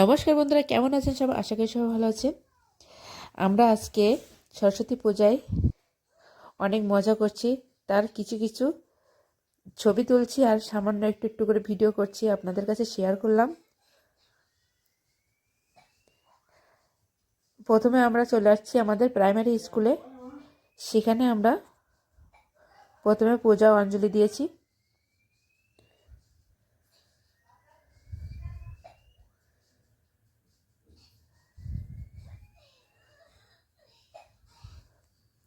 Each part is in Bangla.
নমস্কার বন্ধুরা, কেমন আছেন সবাই? আশা করি সবাই ভালো আছেন। আমরা আজকে সরস্বতী পূজায় অনেক মজা করছি। তার কিছু কিছু ছবি তুলছি আর সামান্য একটু একটু করে ভিডিও করছি, আপনাদের কাছে শেয়ার করলাম। প্রথমে আমরা চলে আসছি আমাদের প্রাইমারি স্কুলে সেখানে আমরা প্রথমে পূজা অঞ্জলি দিয়েছি।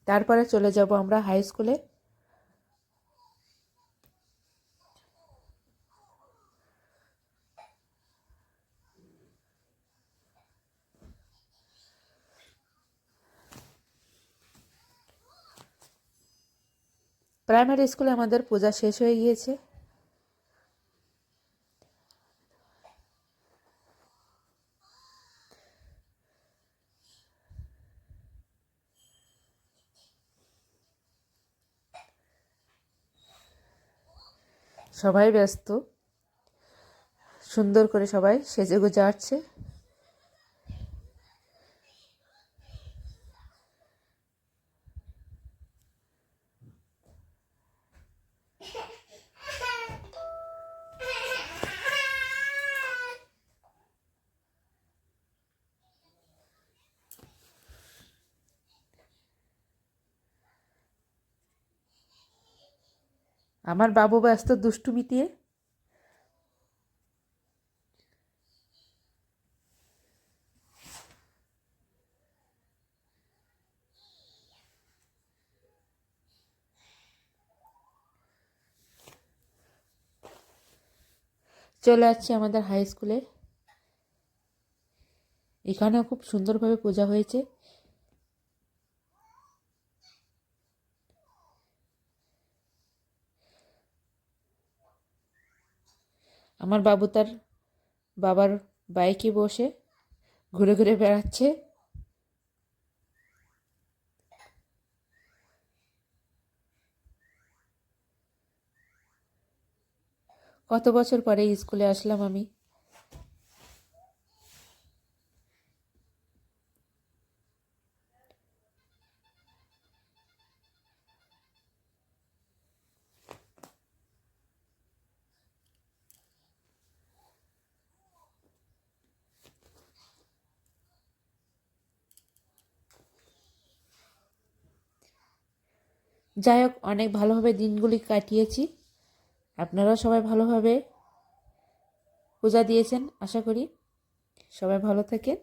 তারপরে চলে যাব আমরা হাই স্কুলে প্রাইমারি স্কুলে আমাদের পূজা শেষ হয়ে গিয়েছে। সবাই ব্যস্ত। সুন্দর করে সবাই সেজে গুজে আসছে। আমার বাবু ব্যস্ত দুষ্টুমিতে চলে যাচ্ছি আমাদের হাই স্কুলে এখানেও খুব সুন্দরভাবে পূজা হয়েছে। আমার বাবু তার বাবার বাইকে বসে ঘুরে ঘুরে বেড়াচ্ছে। কত বছর পরে স্কুলে আসলাম আমি? যাই হোক, অনেক ভালোভাবে দিনগুলি কাটিয়েছি। আপনারাও সবাই ভালোভাবে পূজা দিয়েছেন, আশা করি। সবাই ভালো থাকেন।